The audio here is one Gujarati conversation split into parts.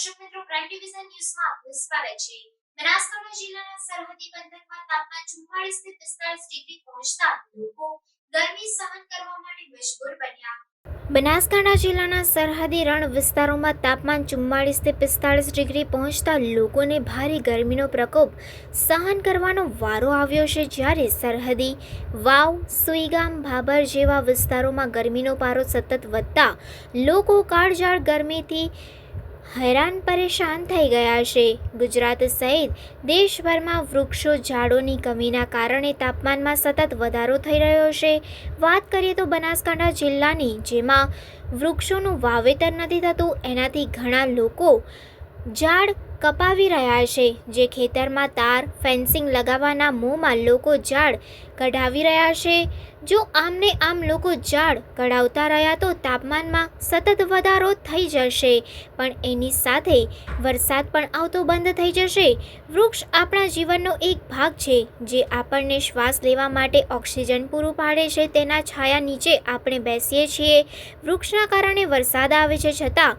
પ્રાઇમ ડિવિઝન ન્યૂઝમાં આપનું સ્વાગત છે. બનાસકાંઠા જિલ્લાના સરહદી પંથકમાં તાપમાન 44 થી 45 ડિગ્રી પહોંચતા લોકો ગરમી સહન કરવા માટે મજબૂર બન્યા. બનાસકાંઠા જિલ્લાના સરહદી રણ વિસ્તારોમાં તાપમાન ચુમ્માળીસથી પિસ્તાળીસ ડિગ્રી પહોંચતા લોકોને ભારે ગરમીનો પ્રકોપ સહન કરવાનો વારો આવ્યો છે જ્યારે સરહદી વાવ, સુઈગામ, ભાભર જેવા વિસ્તારોમાં ગરમીનો પારો સતત વધતા લોકો કાળઝાળ ગરમીથી હેરાન પરેશાન થઈ ગયા છે. ગુજરાત સહિત દેશભરમાં વૃક્ષો, ઝાડોની કમીના કારણે તાપમાનમાં સતત વધારો થઈ રહ્યો છે. વાત કરીએ તો બનાસકાંઠા જિલ્લાની, જેમાં વૃક્ષોનું વાવેતર નથી થતું, એનાથી ઘણા લોકો ઝાડ કપાવી રહ્યા છે. જે ખેતરમાં તાર, ફેન્સિંગ લગાવવાના મોંમાં લોકો ઝાડ કઢાવી રહ્યા છે. જો આમને આમ લોકો ઝાડ કઢાવતા રહ્યા તો તાપમાનમાં સતત વધારો થઈ જશે. પણ એની સાથે વરસાદ પણ આવતો બંધ થઈ જશે. વૃક્ષ આપણા જીવનનો એક ભાગ છે. જે આપણને શ્વાસ લેવા માટે ઓક્સિજન પૂરું પાડે છે, તેના છાયા નીચે આપણે બેસીએ છીએ. વૃક્ષના કારણે વરસાદ આવે છે છતાં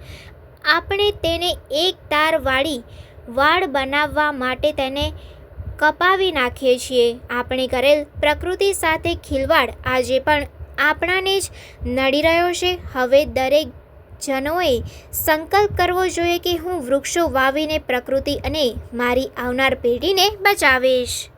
આપણે તેને એક તારવાળી વાડ બનાવવા માટે તેને કપાવી નાખીએ છીએ. આપણે કરેલ પ્રકૃતિ સાથે ખિલવાડ આજે પણ આપણાને જ નડી રહ્યો છે. હવે દરેક જનોએ સંકલ્પ કરવો જોઈએ કે હું વૃક્ષો વાવીને પ્રકૃતિ અને મારી આવનાર પેઢીને બચાવીશ.